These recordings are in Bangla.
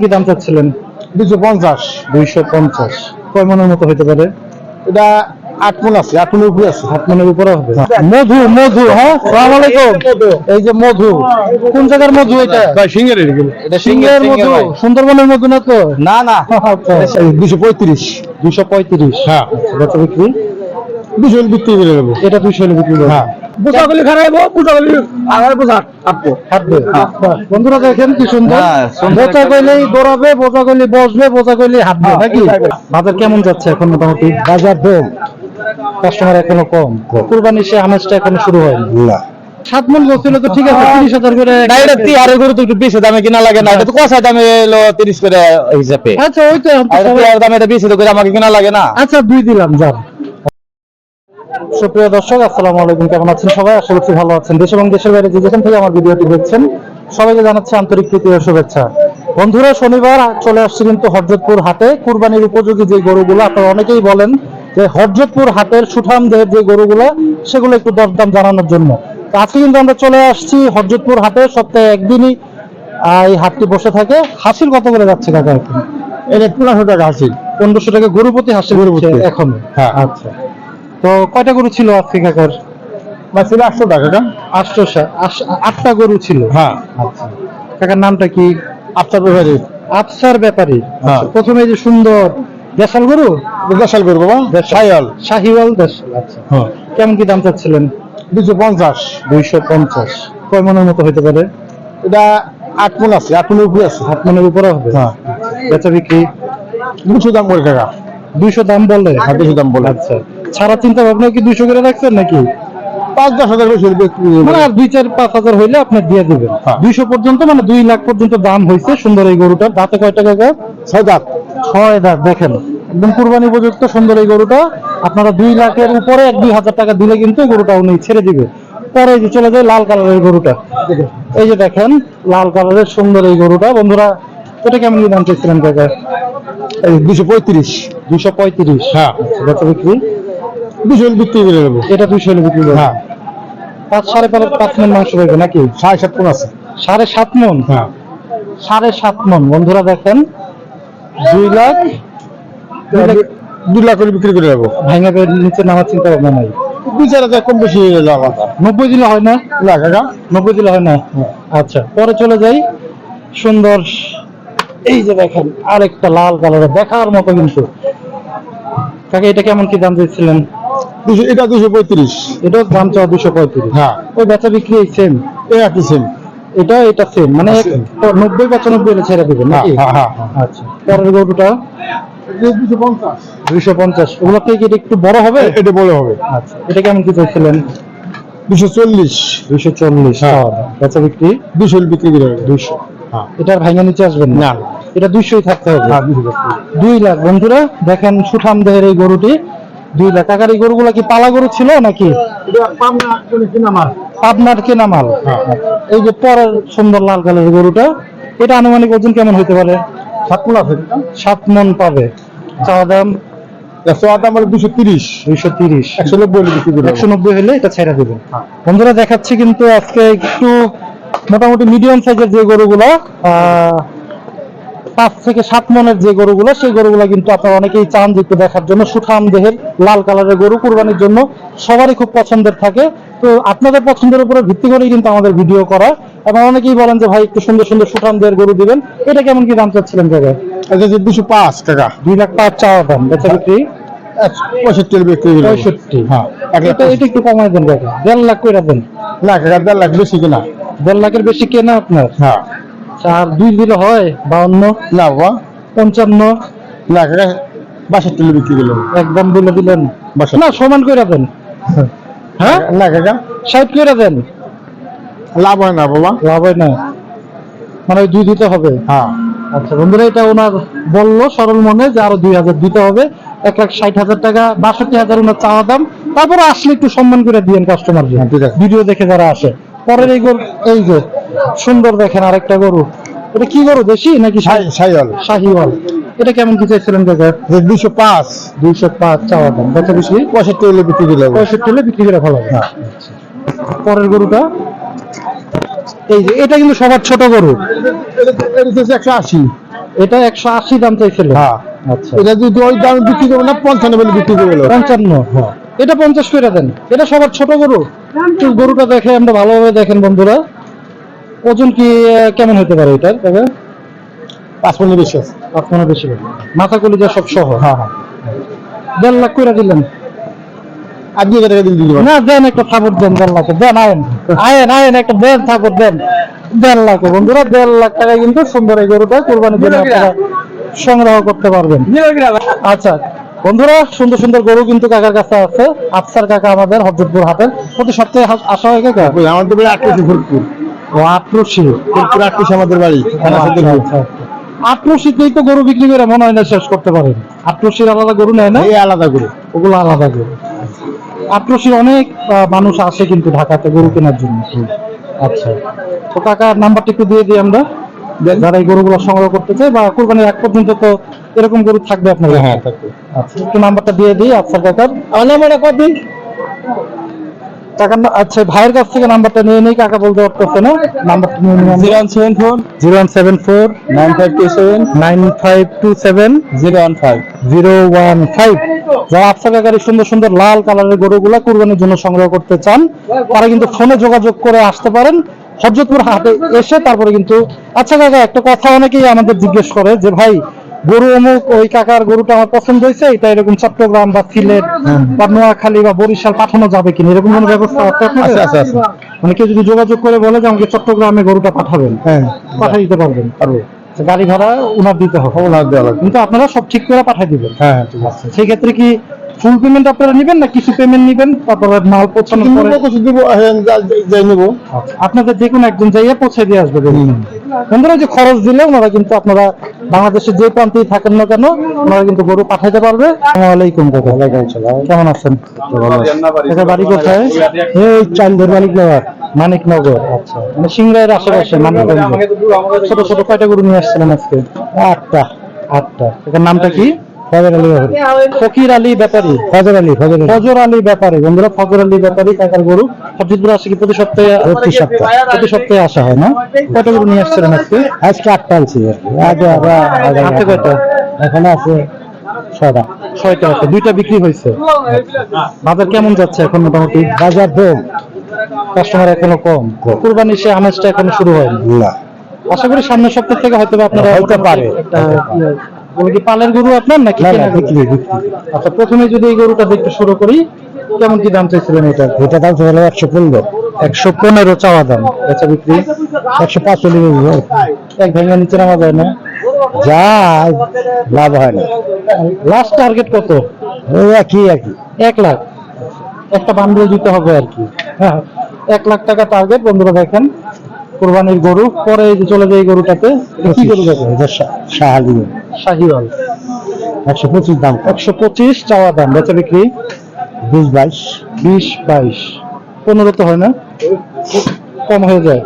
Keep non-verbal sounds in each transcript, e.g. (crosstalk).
কি দাম চাচ্ছিলেন? দুশো পঞ্চাশ। দুইশো পঞ্চাশ। কয় মনের মতো হতে পারে? এটা আট মন আছে। আট মনের উপরে আছে। হাত মনের উপরে হবে। মধু মধু হ্যাঁ? সালাম আলাইকুম। এই যে মধু। কোন জায়গার মধু এটা? ভাই সিঙ্গের এটা সিংহের মধু। সুন্দরবনের মধু না তো? না না। আচ্ছা। দুশো পঁয়ত্রিশ। দুশো পঁয়ত্রিশ। হ্যাঁ। বিক্রি? দুশো বিক্রি করে দেবো। এটা দুইশো হলে বিক্রি হ্যাঁ। আগার বন্ধুরা দেখেন কি সুন্দর। হ্যাঁ, দৌড়াবে বসবে হাঁটবে হ্যাঁ, নাকি? বাজার কেমন যাচ্ছে এখন মোটামুটি? বাজার কাস্টমার এখনও কম। কুরবানি সে আমেজটা এখনও শুরু হয়নি। না। সাত মন বলছিল তো ঠিক আছে তিরিশ হাজার করে ডাইরেক্ট তিহারের গরু তো একটু বেশি দামে কিনা লাগে না এটা তো কষা দামে এলো তিরিশ করে হিসাবে। আচ্ছা ওই তো দামে এটা বেশি করে আমাকে কিনা লাগে না। আচ্ছা দুই দিলাম যান সুপ্রিয় দর্শক আসসালামু আলাইকুম। কেমন আছেন সবাই? আশা করছি ভালো আছেন। দেশ এবং দেশের বাইরে যে যেখান থেকে আমার ভিডিওটি দেখছেন সবাইকে জানাচ্ছি আন্তরিক প্রীতি ও শুভেচ্ছা। বন্ধুরা শনিবার চলে আসছে কিন্তু হরজতপুর হাটে। কুরবানির উপযোগী যে গরুগুলো আপনারা অনেকেই বলেন যে হরজতপুর হাটের সুঠাম দেহের যে গরুগুলো সেগুলো একটু দরদাম জানানোর জন্য। তো আজকে কিন্তু আমরা চলে আসছি হরজতপুর হাটে। সপ্তাহে একদিনই এই হাটটি বসে থাকে। হাসিল কত করে যাচ্ছে কাকা এখন? এটা পনেরোশো টাকা হাসিল। পনেরোশো টাকা গরুপতি হাসিল এখন। হ্যাঁ। আচ্ছা। তো কয়টা গরু ছিল আজকে কাকার? বা ছিল আটশো টাকা না আটশোশা আটটা গরু ছিল? হ্যাঁ। আচ্ছা। কাকার নামটা কি? আপনার ব্যাপারে। আফসার ব্যাপারী। হ্যাঁ। আচ্ছা, প্রথমে যে সুন্দর দেশাল গরু? দেশাল করব বাবা। সায়াল শাহিওয়াল। দেশাল আচ্ছা। হ্যাঁ। কেমন কি দাম চাচ্ছিলেন? দুশো পঞ্চাশ। দুইশো পঞ্চাশ। কয় মনের মতো হতে পারে? এটা আট মন আছে আট মনের উপরে আছে। হাত মনের উপরে হবে? হ্যাঁ। বেচা বিক্রি? দুশো দাম করে টাকা দুইশো দাম বলে? আর দুশো দাম বলে। আচ্ছা। ছাড়া চিন্তা ভাবনা কি দুইশো করে রাখছেন নাকি? পাঁচ দশ হাজার বেশি মানে আর দুই চার পাঁচ হাজার হইলে আপনি দিয়ে দিবেন। হ্যাঁ। দুইশো পর্যন্ত মানে দুই লাখ পর্যন্ত দাম হয়েছে সুন্দর এই গরুটার। দাঁতে কয় টাকা? ছয় দাঁত। ছয় দাঁত দেখেন। একদম কুরবানি উপযুক্ত সুন্দর এই গরুটা। আপনারা দুই লাখের উপরে এক দুই হাজার টাকা দিলে কিন্তু গরুটা উনি ছেড়ে দিবে। পরে যে চলে যায় লাল কালারের গরুটা। এই যে দেখেন লাল কালারের সুন্দর এই গরুটা। বন্ধুরা এটা কেমন দাম চেয়েছিলেন কাকা? দুশো পঁয়ত্রিশ। দুশো পঁয়ত্রিশ। হ্যাঁ। বিক্রি? দুশো বিক্রি করে দেবো এটা হলে বিক্রি করবে? হ্যাঁ। পাঁচ সাড়ে পাঁচ পাঁচ মন মাংস পাইবে নাকি? সাড়ে সাত মন আছে। সাড়ে সাত মন? হ্যাঁ। সাড়ে সাত মন। বন্ধুরা দেখেন দুই লাখ দুই লাখ করে বিক্রি করে দেবো ভাঙা নিচে নামার চিন্তা ভাবনা নাই। দুই চার হাজার কম বেশি হয়ে যাওয়া কথা নব্বই দিলে হয় না? না কাকা। নব্বই দিলে হয় না? আচ্ছা পরে চলে যাই। সুন্দর এই যে দেখেন আরেকটা লাল কালারের দেখার মতো কিন্তু। কাকে এটা কেমন কি দাম দিচ্ছিলেন? দুশো এটা দুশো পঁয়ত্রিশ। এটাও দাম চাওয়া দুশো পঁয়ত্রিশ। হ্যাঁ। ওই বেচা বিক্রি সেম এই একই সেম এটা এটা সেম মানে নব্বই পঁচানব্বই হলে ছেড়ে দেবেন হ্যাঁ নাকি হ্যাঁ হ্যাঁ। আচ্ছা। পরের গরুটা? দুশো পঞ্চাশ। দুইশো পঞ্চাশ। ওগুলো থেকে এটা একটু বড় হবে? এটা বড় হবে। আচ্ছা। এটা কেমন কি চাইছিলেন? দুশো চল্লিশ। দুইশো চল্লিশ। হ্যাঁ। বেচা বিক্রি? দুশো বিক্রি করে দেবো হ্যাঁ। এটার ভাঙা নিচে আসবেন না? এটা দুইশোই থাকতে হবে। হ্যাঁ দুশো। দুই লাখ। বন্ধুরা দেখেন সুঠাম দেহের এই গরুটি। দুই লাখ। টাকার এই গরুগুলা কি পালা গরু ছিল নাকি? এটা পাবনা কোনো মাল হ্যাঁ। এই যে পরের সুন্দর লাল কালারের গরুটা এটা আনুমানিক ওজন কেমন হতে পারে? সাত মন আছে। সাত মন পাবে। চাওয়া দাম। বন্ধুরা দেখাচ্ছি কিন্তু আজকে একটু মোটামুটি মিডিয়াম সাইজের যে গরুগুলো আহ, পাঁচ থেকে সাত মনের যে গরুগুলো সেই গরুগুলো কিন্তু আপনারা অনেকেই চান একটু দেখার জন্য। সুঠাম দেহের লাল কালারের গরু কুরবানির জন্য সবারই খুব পছন্দের থাকে। তো আপনাদের পছন্দের উপরে ভিত্তি করেই কিন্তু আমাদের ভিডিও করা। এবং অনেকেই বলেন যে ভাই একটু সুন্দর সুন্দর সুঠাম দেহের গরু দিবেন। এটা কেমন কি দাম চাচ্ছিলেন এটা যে দুশো পাঁচ টাকা। দুই লাখ পাঁচ চাওয়া দাম। বেচা বিক্রি? পঁয়ষট্টি বিক্রি পঁয়ষট্টি। হ্যাঁ এটা এটা একটু কমাই দেন কাকা দেড় লাখ করে দেন। না দেড় লাখ বেশি কিনা। দেড় লাখের বেশি কেনা আপনার? হ্যাঁ। চার দুই দিলে হয় বাউন্ন না বাবা পঞ্চান্ন। না কাকা বাষট্টি বিক্রি করলাম একদম বলে দিলেন। না সমান করে দেন। হ্যাঁ? না কাকা ষাট করে দেন। লাভ হয় না বাবা। লাভ হয় না। মানে ওই দুই দিতে হবে। হ্যাঁ। আচ্ছা বন্ধুরা এটা ওনার বলল সরল মনে যে আরও দুই হাজার দিতে হবে। এক লাখ ষাট হাজার টাকা বাষট্টি হাজার ওনার চাওয়া দাম। তারপরে আসলে একটু সম্মান করে দিয়েন কাস্টমার হ্যাঁ, ঠিক আছে। ভিডিও দেখে যারা আসে। পরের এই গরু এই যে সুন্দর দেখেন আরেকটা গরু। এটা কি গরু দেশি নাকি সাইয়াল শাহিওয়াল। এটা কেমন কি চাইছিলেন কাকা দুশো পাঁচ। দুইশো পাঁচ চাওয়া দাম। বেচা বেশি? পঁয়ষট্টি হলে বিক্রি করে পঁয়ষট্টি হলে বিক্রি করে ভালো হ্যাঁ। পরের গরুটা? এই যে এটা কিন্তু সবার ছোট গরু। একশো আশি। এটা একশো আশি দাম চাইছিল হ্যাঁ। আচ্ছা। এটা যদি ওই দামে বিক্রি করব না পঞ্চান্ন বলে বিক্রি করব পঞ্চান্ন। এটা পঞ্চাশ করে দেন। এটা সবার ছোট গরু। একটু গরুটা দেখে আমরা ভালোভাবে দেখেন বন্ধুরা। ওজন কি কেমন হতে পারে এটার? তবে? পাঁচ পনেরো বেশি আছে। পাঁচ বেশি মাথা কলিজা সব সহ? হ্যাঁ হ্যাঁ। দেড় লাখ করে দিলেন। টাকা দিন না দেন একটা থাপড় দেন দেড় লাখে দেন আয়েন। আয়েন আয়েন একটা দেন থাপড় দেন। দেড় লাখে বন্ধুরা দেড় লাখ টাকা কিন্তু সুন্দর এই গরুটা কোরবানির জন্য আপনারা সংগ্রহ করতে পারবেন। আচ্ছা। বন্ধুরা সুন্দর সুন্দর গরু কিন্তু কাকার কাছে আছে। আফসার কাকা আমাদের হজরতপুর হাটের। প্রতি সপ্তাহে আসা হয় কাকা? আমাদের বাড়ি আটশো ফুটপুর ও আটরশি ফুটপুর আটশো আমাদের বাড়ি আটরশিতেই তো গরু বিক্রি করে মনে হয় না শেষ করতে পারেন আটরশির আলাদা গরু নেয় না? এই আলাদা করে ওগুলো আলাদা গরু। আটরশির অনেক মানুষ আসে কিন্তু ঢাকাতে গরু কেনার জন্য। আচ্ছা। তো কাকার নাম্বারটা একটু দিয়ে দিই আমরা। যারা এই গরুগুলো সংগ্রহ করতে চায় বা কোরবানির এক পর্যন্ত তো এরকম গরু থাকবে আপনার হ্যাঁ থাকবে। আচ্ছা একটু নাম্বারটা দিয়ে দিই আফসার কাকার। আমার নাম্বারটা কত দিন। কাকার আচ্ছা ভাইয়ের কাছ থেকে নাম্বারটা নিয়ে নিই কাকা বলতে পারতেছে না। নাম্বারটা নিয়ে নিই zero one seven four. Zero one seven four nine five two seven. Nine five two seven zero one five. Zero one five. যারা আফসা কাকার সুন্দর সুন্দর লাল কালারের গরুগুলা কুরবানির জন্য সংগ্রহ করতে চান তারা কিন্তু ফোনে যোগাযোগ করে আসতে পারেন। হরজতপুর হাটে এসে তারপরে কিন্তু আচ্ছা কাকা একটা কথা অনেকেই আমাদের জিজ্ঞেস করে যে ভাই গরু অমুক ওই কাকার গরুটা আমার পছন্দ হয়েছে এটা এরকম চট্টগ্রাম বা সিলেট বা নোয়াখালী বা বরিশাল পাঠানো যাবে কিনা? এরকম কোনো ব্যবস্থা আছে। মানে কেউ যদি যোগাযোগ করে বলে যে আমাকে চট্টগ্রামে গরুটা পাঠাবেন। হ্যাঁ। পাঠিয়ে দিতে পারবেন। পারব। গাড়ি ভাড়া উনার দিতে হবে। ওনার দেওয়া লাগবে। কিন্তু আপনারা সব ঠিক করে পাঠিয়ে দিবেন। হ্যাঁ ঠিক আছে। সেই ক্ষেত্রে কি ফুল পেমেন্ট আপনারা নেবেন না কিছু পেমেন্ট নেবেন? তারপরে মাল পৌঁছানোর পরে কিছু দিব হ্যাঁ, যাই নেব। আপনাদের যে কোনো একজন যাইয়া পৌঁছে দিয়ে আসবে। বন্ধুরা যে খরচ দিলে ওনারা কিন্তু আপনারা বাংলাদেশের যে প্রান্তেই থাকেন না কেন ওনারা কিন্তু গরু পাঠাইতে পারবে। আসসালামু আলাইকুম কাকা। কেমন আছেন? কাকা বাড়ি কোথায়? এই চান্দের মানিকনগর। মানিকনগর আচ্ছা। মানে সিংড়াইয়ের আশেপাশে মানিকগঞ্জ। ছোট ছোট কয়টা গরু নিয়ে আসছিলেন আজকে? আটটা আটটা। এটার নামটা কি? ফজর আলী ব্যাপারী ফকির আলী ব্যাপারী। ফজর আলী ফজর ফজর আলী ব্যাপারী। বন্ধুরা ফজর আলী ব্যাপারী কাকার গরু। আসে কি? প্রতি সপ্তাহে প্রতি সপ্তাহে। প্রতি সপ্তাহে আসা হয় না? কয়টা গরু নিয়ে আসছিলেন আজকে? আজকে আটটা আনছি। আগে কয়টা? এখানে আছে ছয়টা। ছয়টা আছে। দুইটা বিক্রি হয়েছে। বাজার কেমন যাচ্ছে এখন মোটামুটি? বাজার কম কাস্টমার এখনও কম। কুরবানি সে আমেজটা এখনও শুরু হয়নি। না। আশা করি সামনের সপ্তাহ থেকে হয়তো আপনারা হতে পারে। কি পালের গরু আপনার নাকি। আচ্ছা প্রথমে যদি এই গরুটা দেখতে শুরু করি কেমন কি দাম চাইছিলেন এটা? এটা দাম হলো একশো পনেরো। একশো পনেরো চাওয়া দাম বেচা বিক্রি? একশো পাঁচচল্লিশ এক ভেঙে নিচে নামা যায় না? যা লাভ হয় না। লাস্ট টার্গেট কত? ওই একই একই। এক লাখ। একটা বান্ডেল দিতে হবে আর কি। হ্যাঁ এক লাখ টাকা টার্গেট বন্ধুরা দেখেন কোরবানির গরু পরে চলে যায় এই গরুটাতে কি গরু যাবে শাহালি শাহিওয়াল। একশো পঁচিশ দাম। একশো পঁচিশ চাওয়া দাম। বেচা বিক্রি? বিশ বাইশ। বিশ বাইশ। পনেরো তো হয় না? কম হয়ে যায়।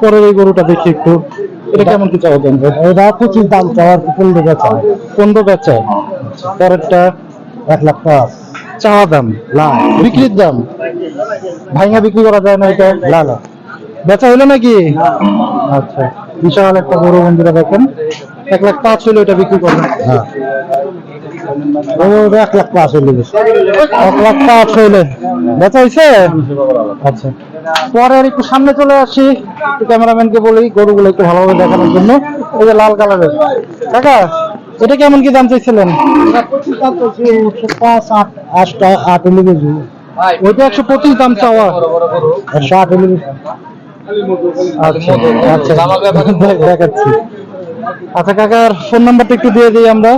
পরের এই গরুটা দেখি একটু। এটা কেমন কি চাওয়া দাম? এটা পঁচিশ দাম চাওয়ার পনেরো বেচা। পনেরো বেচা। পরেরটা? এক লাখ পাঁচ। চাওয়া দাম। না। বিক্রির দাম? ভাইঙা বিক্রি করা যায় না এটা? না না। বেচা হইল নাকি? আচ্ছা। বিশাল একটা বড় বন্ধুরা দেখেন। এক লাখ পাঁচ হইল এটা বিক্রি করবেন হ্যাঁ। এক লাখ পাঁচ হলে এক লাখ পাঁচ হয়েছে আচ্ছা। পরে একটু সামনে চলে আসি। একটু ক্যামেরাম্যানকে বলি গরুগুলো একটু ভালোভাবে দেখানোর জন্য। এই যে লাল কালারের। কাকা এটা কেমন কি দাম চাইছিলেন? পাঁচ আট আটটা আট হলে বেশি ওইটা একশো পঁচিশ দাম চাওয়া। একশো আট হলে আচ্ছা আচ্ছা। দেখাচ্ছি। আচ্ছা কাকার ফোন নাম্বারটা একটু দিয়ে দিই আমরা।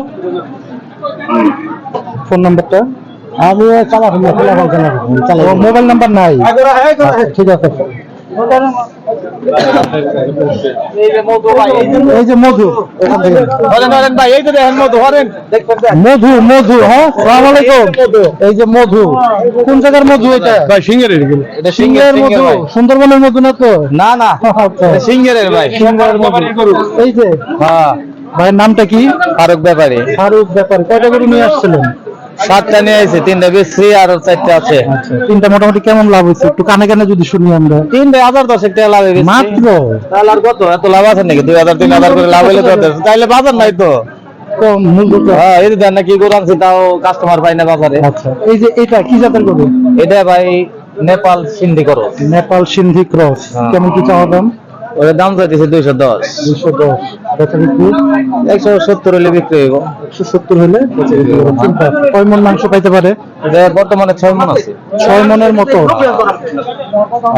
ফোন নাম্বারটা আমি চালাবো মোবাইল নাম্বার নাই। আচ্ছা, ঠিক আছে। এই যে মধু। এখান থেকে ভাই এই তো দেখেন মতো হরেন মধু মধু হ্যাঁ? সালাম আলাইকুম। এই যে মধু। কোন জায়গার মধু এটা? ভাই সিঙ্গের এটা সিংহের মধু। সুন্দরবনের মধু না তো? না না আচ্ছা। সিঙ্গের ভাই। সিংহের মধু। এই যে। হ্যাঁ। ভাইয়ের নামটা কি? ফারুক ব্যাপারে। ফারুক ব্যাপার। কয়টা গরু নিয়ে আসছিলেন? সাতটা নিয়ে আইছে তিনটা বেশি আর চারটা আছে? আচ্ছা তিনটা মোটামুটি কেমন লাভ হয়েছে একটু কানে কানে যদি শুনি আমরা। তিনটা হাজার দশেক টাকা লাভ হয়ে গেছে। মাত্র? তাহলে আর কত? এত লাভ আছে নাকি? দুই হাজার তিন হাজার করে লাভ হইলে তো হতো। তাইলে বাজার নাই তো? কম মূল্য এই দেন না কি করে আনছি তাও কাস্টমার পাই না বাজারে। আচ্ছা এই যে এটা কি জাতের গরু? এটা ভাই নেপাল সিন্ধি করো নেপাল সিন্ধি ক্রস। হ্যাঁ। কেমন কি চাওয়া দাম? ওর দাম চাইতেছে দুইশো দশ। দুশো দশ। বেচা বিক্রি? একশো সত্তর হলে বিক্রি হইব। একশো সত্তর হলে কয় মন মাংস পাইতে পারে? বর্তমানে ছয় মন আছে। ছয় মনের মতো।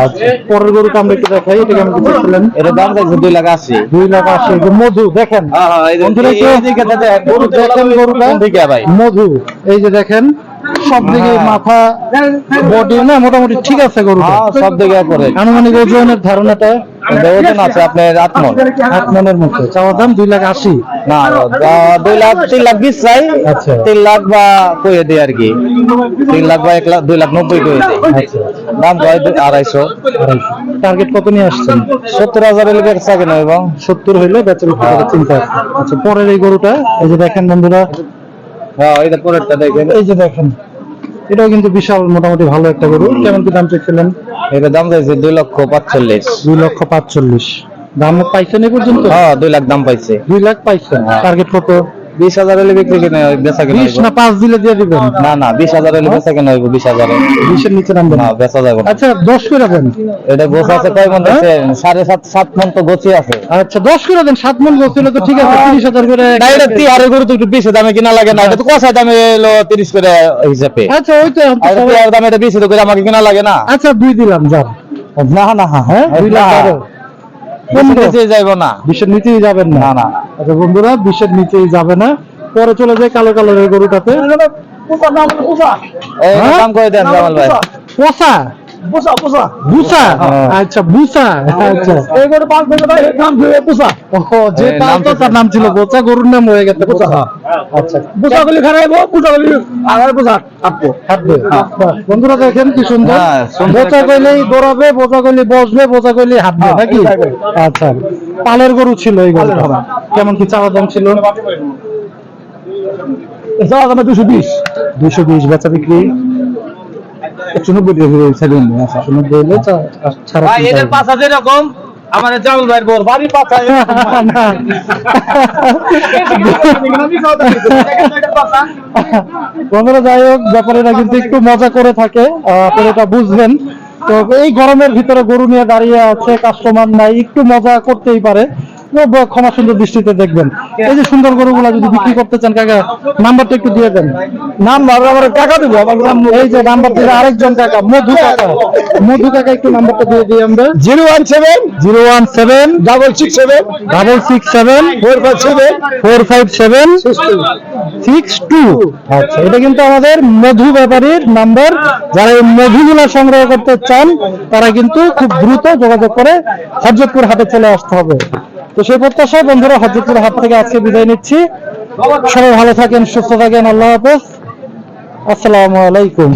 আচ্ছা। পরের গরুটা আমরা একটু দেখাই। এটা কেমন দেখছিলেন? এটা দাম চাইছে দুই লাখ আশি। দুই লাখ আশি। মধু দেখেন। হ্যাঁ হ্যাঁ এই যে- বন্ধুরা এই- একটু- এই দিকে দেখেন, গরু দেখেন গরুটা মধু। এই যে দেখেন সব দিকে হ্যাঁ। মাথা বডি না মোটামুটি ঠিক আছে গরুটা। হ্যাঁ সব দিকে করে আনুমানিক ওজনের ধারণাটা ওজন আছে আপনার আট মন। আট মনের মতো। চাওয়া দাম দুই লাখ আশি। না দুই লাখ তিন লাখ বিশ চাই। আচ্ছা। তিন লাখ বা কয়ে দিই আর কি। তিন লাখ বা এক লাখ দুই লাখ নব্বই কয়ে দিই। আচ্ছা। দাম আড়াইশো। টার্গেট কত নিয়ে আসছেন? সত্তর হাজার হলে বেচা কেন এবং সত্তর হইলে বেচা বিক্রি করার চিন্তা আছে। আচ্ছা পরের এই গরুটা এই যে দেখেন বন্ধুরা। হ্যাঁ এটা পরেরটা দেখেন। এই যে দেখেন। এটাও কিন্তু বিশাল মোটামুটি ভালো একটা গরু। কেমন কি দাম চেয়েছিলেন এটা দাম চাইছে দুই লক্ষ পাঁচচল্লিশ। দুই লক্ষ পাঁচচল্লিশ। দাম পাইছেন এ পর্যন্ত? হ্যাঁ দুই লাখ দাম পাইছে। দুই লাখ পাইছেন। হ্যাঁ। টার্গেট কত? বিশ হাজার হলে বিক্রি কেন বেচা কেন বিশ না পাঁচ দিলে দিয়ে দিবেন? না না বিশ হাজার হলে বেচা কেন হইব বিশ হাজারে। বিশের নিচে না বেচা যাবে আচ্ছা দশ করে দেন। এটা গোছ আছে কয় মন আছে? সাড়ে সাত সাত মন তো গোছি আছে। আচ্ছা দশ করে দেন সাত মন তো ঠিক আছে তিরিশ হাজার করে না এটা তিহারে গরু তো একটু বেশি দামে কিনা লাগে না এটা তো কষা দামে এলো তিরিশ করে হিসাবে। আচ্ছা ওই তো আর দামে এটা বেশি করে আমাকে কিনা লাগে না। আচ্ছা দুই দিলাম যান। না না হ্যাঁ দুই লাখ। নিচে যাইবো না। বিশ্বের নিচেই যাবেন না। না না। আচ্ছা বন্ধুরা বিশ্বের নিচেই যাবে না। পরে চলে যায় কালো কালোর এই গরুটাতে। এই হ্যাঁ? দাম করে দেন জামাল ভাই। পোষা? বুসা হ্যাঁ। আচ্ছা বুসা। আচ্ছা। তার নাম ছিল গরুর নাম হয়ে গেছে বোচা আচ্ছা। হাঁটবে। বন্ধুরা দেখেন কি সুন্দর। হ্যাঁ, কইলেই দৌড়াবে বোচা কইলে বসবে বোচা কইলে হাঁটবে হ্যাঁ, নাকি? আচ্ছা। পালের গরু ছিল এই গরুটা। কেমন কি চাওয়া দাম ছিল? দুশো বিশ। দুশো বিশ বেচা বিক্রি। একশো নব্বই একশো হলে ছাড়া এদের হবে। পাশা যেরকম আমার জামাল ভাইয়ের বোর বাড়ি পাশা (laughs) বন্ধুরা যাই হোক ব্যাপারীরা কিন্তু একটু মজা করে থাকে আপনারা এটা বুঝবেন তো এই গরমের ভিতরে গরু নিয়ে দাঁড়িয়ে আছে কাস্টমার নাই একটু মজা করতেই পারে। ক্ষমা সুন্দর দৃষ্টিতে দেখবেন। এই যে সুন্দর গরুগুলা যদি বিক্রি করতে চান কাকা নাম্বারটা একটু দিয়ে দেন। নাম্বার আমার কাকা দিব আমার এই যে নাম্বার দিলে আরেকজন কাকা মধু কাকা। মধু কাকা একটু নাম্বারটা দিয়ে দিই আমরা। Zero one seven zero one seven double six seven double six seven four five seven four five seven six two. আচ্ছা এটা কিন্তু আমাদের মধু ব্যাপারীর নাম্বার। যারা এই মধুগুলা সংগ্রহ করতে চান তারা কিন্তু খুব দ্রুত যোগাযোগ করে হজরতপুর হাটে চলে আসতে হবে। তো সেই প্রত্যাশায় বন্ধুরা হজরতপুর হাত থেকে আজকে বিদায় নিচ্ছি। সবাই ভালো থাকেন, সুস্থ থাকেন, আল্লাহ হাফেজ। আসসালামু আলাইকুম।